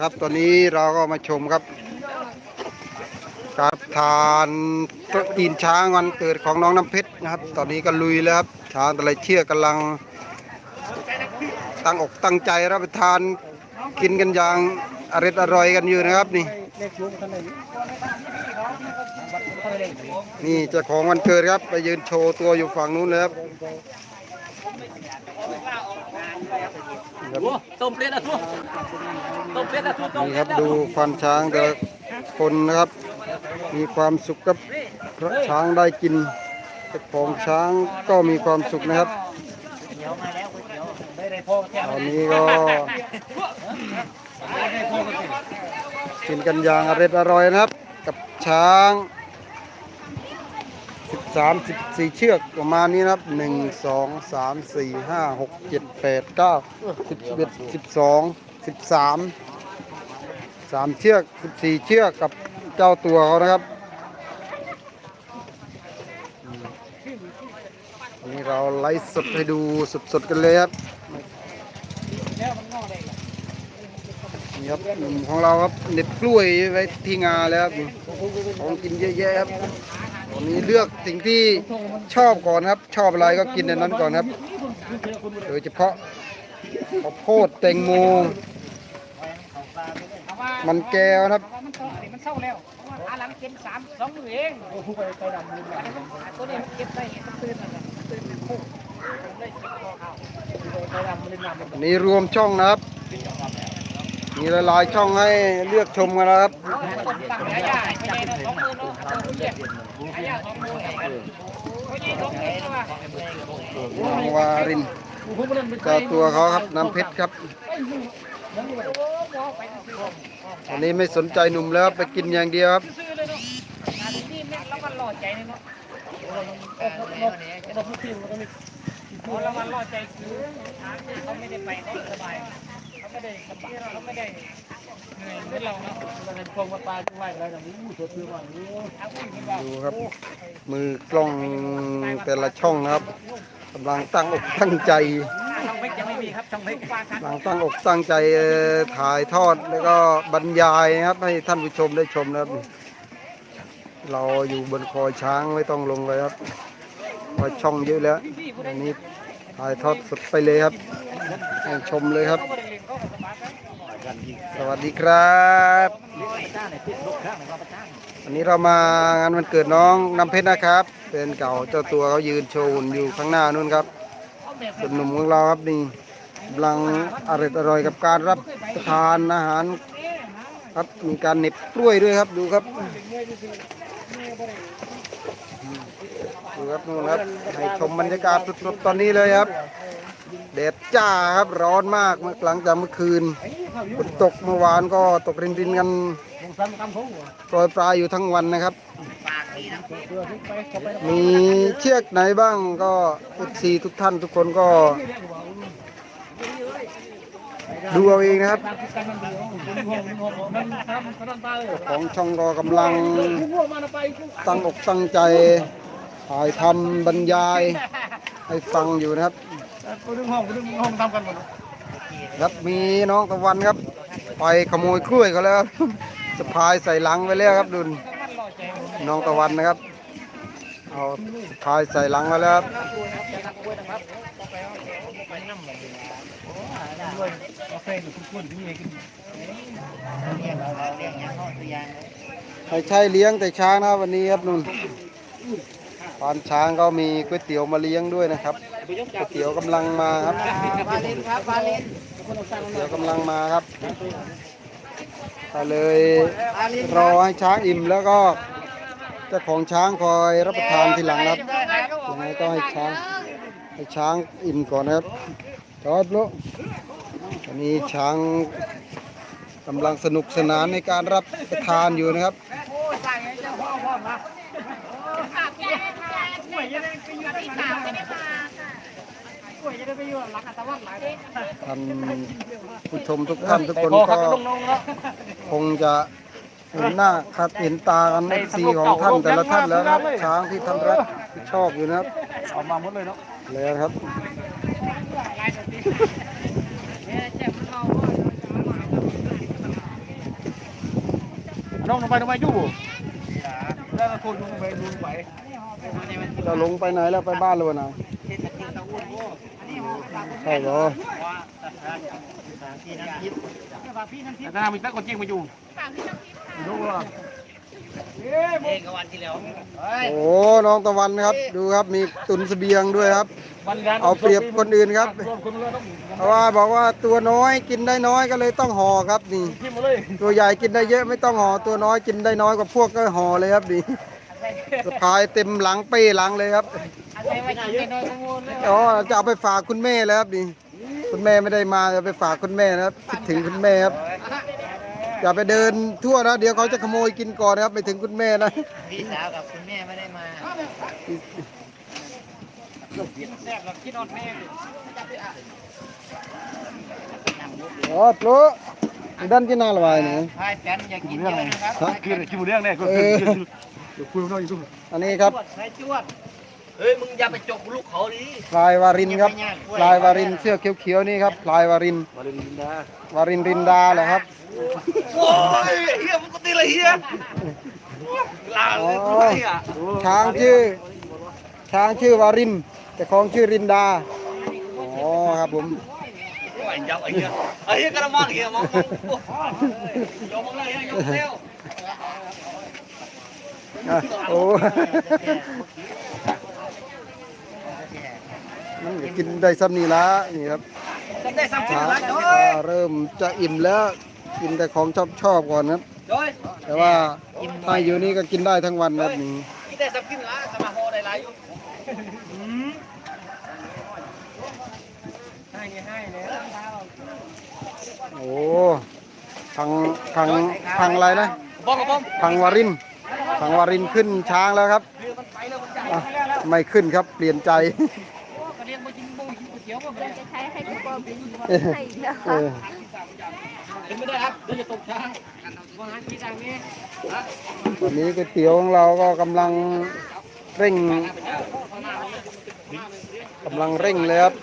ครับตอนนี้เราก็มาชมครับ การทานตระตีนช้างวันเกิดของน้องน้ำเพชรนะครับ ตอนนี้ก็ลุยแล้วครับช้างแต่ลเชือกกำลัง ตั้งอกตั้งใจรับประทานกินกันอย่างอร่อยอร่อยกันอยู่นะครับนี่ นี่เจ้าของวันเกิดครับ ไปยืนโชว์ตัวอยู่ฝั่งนู้นเลยครับต้มเปรี้ยวนะทุกต้มเปรี้ยวนะทุกนี่ครับดูควันช้างแต่ละคนนะครับ มีความสุขกับเพราะช้างได้กินเจ้าของช้างก็มีความสุขนะครับตอนนี้ก็กินกันอย่างอร่อยอร่อยนะครับ กับช้าง 13 14เชือกประมาณนี้นะครับ1 2 3 4 5 6 7 8 9 10 11 12 13 3เชือก14เชือกกับเจ้าตัวเขานะครับอันนี่เราไลฟ์สดให้ดูสดๆกันเลยครับนี่ครับหนุ่มของเราครับเน็ตกล้วยไว้ที่งาแล้วครับของกินเยอะแยะครับ วันนี้เลือกสิ่งที่ชอบก่อนครับ ชอบอะไรก็กินในนั้นก่อนครับ โดยเฉพาะข้าวโพดแตงโมมันแก้วนะครับมันต้องอันนี้มันเศร้าแล้วเพราะว่าขาหลังเก็บสามสองมือเองโอ้โหไปดำมืออันนี้มันตัวนี้มันเก็บไปเห็นมันตื่นแล้วนะตื่นเป็นคู่ผมเลยเก็บคอเขาไปดำมือเล่นน้ำอันนี้รวมช่องนะครับ มีหลายๆช่องให้เลือกชมกันนะครับค น้องวารินเจ้าตัวเขาครับน้ำเพชรครับอันนี้ไม่สนใจหนุ่มแล้วครับไปกินอย่างเดียวครับเรามันหล่อใจคือเขาไม่ได้ไปได้สบายเขาไม่ได้สบายเขาไม่ได้ ดูครับ มือกล้องแต่ละช่องนะครับกำลังตั้งอกตั้งใจช่องเพ็กยังไม่มีครับช่องเพ็กปลาครับกำลังตั้งอกตั้งใจถ่ายทอดแล้วก็บรรยายนะครับ ให้ท่านผู้ชมได้ชมนะครับ เราอยู่บนคอช้างไม่ต้องลงเลยครับพราะช่องเยอะแล้วอันนี้ถ่ายทอดสดไปเลยครับให้ชมเลยครับ สวัสดีครับ วันนี้เรามางานวันเกิดน้องน้ำเพชรนะครับ เป็นเก่าเจ้าตัวเขายืนโชว์อยู่ข้างหน้านู่นครับส่วนหนุ่มของเราครับนี่กำลังอร่อยอร่อยกับการรับประทานอาหาร ครับมีการเน็บกล้วยด้วยครับดูครับ ดูครับนู่นครับให้ชมบรรยากาศสดๆตอนนี้เลยครับแดดจ้าครับร้อนมากเมื่อหลังจากเมื่อคืนฝนตกเมื่อวานก็ตกรินๆกันโปรยปลายอยู่ทั้งวันนะครับ มีเชือกไหนบ้างก็อุดซีทุกท่านทุกคนก็ ดูเอาเองนะครับ ของช่องรอกำลังตั้งอกตั้งใจถ่ายทำบรรยาย ให้ฟังอยู่นะครับกูดึงห้องกูดึงห้องทำกันหมดครับมีน้องตะวันครับ ไปขโมยกล้วยเขาแล้วครับสะพายใส่หลังไปแล้วครับดุนน้องตะวันนะครับเอาสะพายใส่หลังมาแล้วครับกาแฟอยู่คุณคุณที่เองกินไม่ใช่เลี้ยงแต่ช้างนะวันนี้ครับนุ่นควานช้างก็มีก๋วยเตี๋ยวมาเลี้ยงด้วยนะครับก๋วยเตี๋ยวกำลังมาครับปาเลนครับปาเลนเดี๋ยวกำลังมาครับก็เลยรอให้ช้างอิ่มแล้วก็เจ้าของช้างคอยรับประทานทีหลังครับยังไงก็ให้ช้างให้ช้างอิ่มก่อนนะครับจอดลูก วันนี้ช้างกำลังสนุกสนานในการรับประทานอยู่นะครับท่านผู้ชมทุกท่านทุกคนก็คงจะเห็นหน้าคัดเห็นตากันเอฟซีของท่านแต่ละท่านแล้วนะครับช้างที่ท่านรักชอบอยู่นะครับเอามาหมดเลยเนาะแล้วครับ น้องลงไปลงไปอยู่แล้วคนลงไปลงไปจะลงไปไหนแล้วไปบ้านเลยวะนะใช่เหรอแต่ถ้ามีตั้งคนจริงมาอยู่ ดูว่าโอ้น้องตะวันครับ ดูครับมีตุนเสบียงด้วยครับ เอาเปรียบคนอื่นครับ เพราะว่าบอกว่าตัวน้อยกินได้น้อยก็เลยต้องห่อครับนี่ ตัวใหญ่กินได้เยอะไม่ต้องห่อตัวน้อยกินได้น้อยกว่าพวกก็ห่อเลยครับนี่สะพายเต็มหลังเป้หลังเลยครับอ๋อจะเอาไปฝากคุณแม่แล้วครับนี่คุณแม่ไม่ได้มาจะไปฝากคุณแม่นะครับคิดถึงคุณแม่ครับ อย่าไปเดินทั่วนะ เดี๋ยวเขาจะขโมยกินก่อนนะครับไปถึงคุณแม่นะ พี่สาวกับคุณแม่ไม่ได้มาแซ่บเราคิดออนแม่อ๋อปลุดันกินอะไรเนี่ยพายแฟนอย่ากินเยอะนะครับฮะคือคิวเรื่องเนี่ยก็เอคืออเดี๋ยวคุยกันหน่อยอยู่อันนี้ครับ ใช้จวด เฮ้ยมึงอย่าไปจกลูกเขาดิพลายวารินครับพลายวารินเสื้อเขียวๆนี่ครับพลายวารินมาเรียนดินดาวารินรินดาเหรอครับโอ้ยเฮียมึงก็ตีเลยเฮียลาเลยกูเฮียช้างชื่อช้างชื่อวาริน แต่ของชื่อรินดาอ๋อครับผมไอ้ยับไอ้เฮียไอ้เฮียกระมังเฮียมองมองยอมมองเลยยอมเร็วอะโอ้ มันก็กินได้ซ้ำนี่ละนี่ครับจะได้สัมผัสช้างอะไรโอ้ยเริ่มจะอิ่มแล้วกินแต่ของชอบชอบๆก่อนครับโอ้ยแต่ว่าถ้าอยู่นี่ก็กินได้ทั้งวันครับนี่กินได้สัมผัสอะไรสมาโฮได้หลายอยู่ให้ให้เลยโอ้พังพังพังอะไรนะบอกกับผมพังวารินพังวารินขึ้นช้างแล้วครับอะไม่ขึ้นครับเปลี่ยนใจ เตี๋ยวก็ไม่ได้จะใช้ให้คุณพ่อเป็นให้นะเอคะอเป็นไม่ได้ครับเดี๋ยวจะตกช้างวางที่ทางนี้วันนี้ก๋วยเตี๋ยวของเราก็กำลังเร่งกำลังเร่งเลยครับ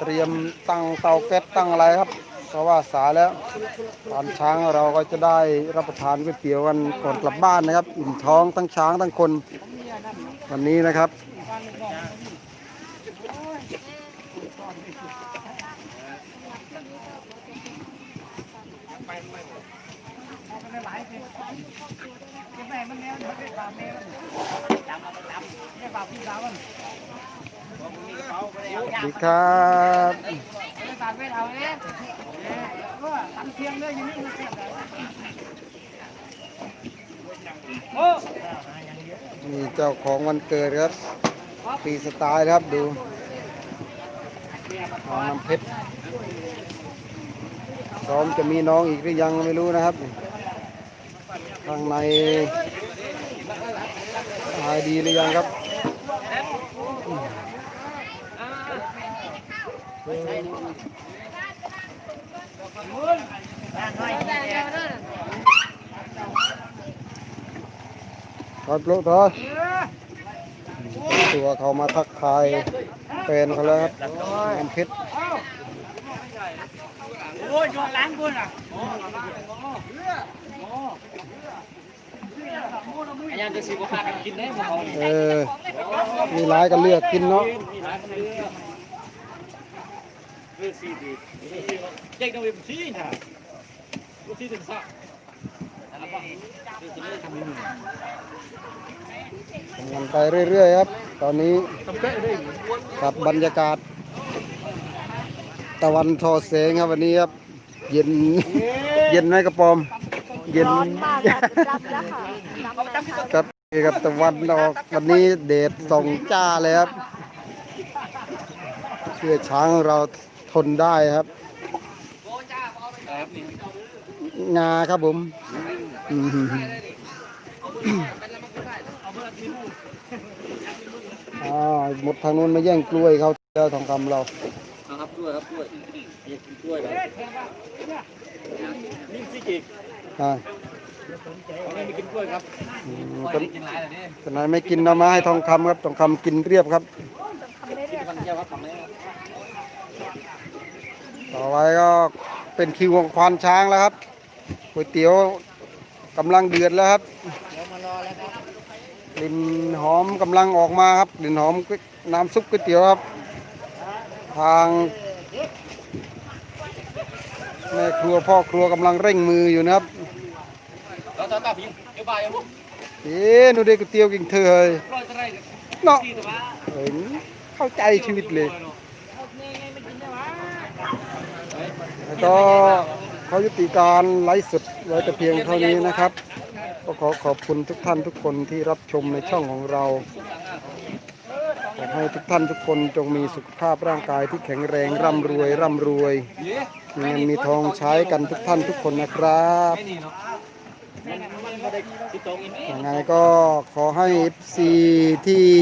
เตรียมตั้งเตาแก๊สตั้งอะไรครับเพราะว่าสายแล้วตอนช้างเราก็จะได้รับประทานก๋วยเตี๋ยวกันก่อนกลับบ้านนะครับ อิ่มท้องทั้งช้างทั้งคน วันนี้นะครับ สวัสดีครับตากเวทเอาเนี่ยก็ตั้งเทียงเลยอยู่นี่มันเสียบเลยโอ้นี่เจ้าของวันเกิดครับปีสไตล์ครับดูน้องน้ำเพชร พร้อมจะมีน้องอีกหรือยังไม่รู้นะครับ ข้างในหายดีหรือยังครับทอดโปรทอดตัวเขามาทักทายแฟนเขาแล้วครับน้ำเพชร โอ้ยย้อนหล้างกูน่ะอันยังจะสิบกว่ากันกินได้หมดเออ มีร้ายก็เลือกกินเนาะเจ๊กต้องไปชี้นะกูชี้ถึงสักทำงานไปเรื่อยๆครับ ตอนนี้กับบรรยากาศ ตะวันทอแสงครับวันนี้ครับ เย็น เย็นไหมกระปอม เย็น ร้อนมากค่ะรับแล้วค่ะรับแล้วค่ะครับนี่ครับตะวันออกวันนี้เดดส่องจ้าเลยครับเชื่อช้างเราทนได้ครับ งาครับผมอืมอ่าหมดทางนู้นมาแย่งกล้วยเขาแล้วทองคำเรา ครับด้วยครับด้วยอยากกินด้วยแบบนี่สิกิกอ่าเขาไม่กินกล้วยครับอืมคนคนไหนไม่กินเอามาให้ทองคำครับทองคำกินเรียบครับต้องคำเรื่อยๆค่ะต่อไปก็เป็นคิวของควานช้างแล้วครับก๋วยเตี๋ยวกำลังเดือดแล้วครับกลิ่นหอมกำลังออกมาครับกลิ่นหอมน้ำซุปก๋วยเตี๋ยวครับ ทาง แม่ครัวพ่อครัวกำลังเร่งมืออยู่นะครับแล้วต่อต่อพี่เดี๋ยวบ่ายเอาปุ๊บเอ๊ะหนูเด็กก๋วยเตี๋ยวกินเธอเลยร้อยจะไรเนาะที่ตัวมาเห็นเข้าใจชีวิตเลยแล้วก็ขอยุติการไลฟ์สดไว้แต่เพียงเท่านี้นะครับ ก็ขอขอบคุณทุกท่านทุกคนที่รับชมในช่องของเรา ขอให้ทุกท่านทุกคนจงมีสุขภาพร่างกายที่แข็งแรงร่ำรวยร่ำรวยมีเงินมีทองใช้กันทุกท่านทุกคนนะครับยังไงก็ขอให้ FC ที่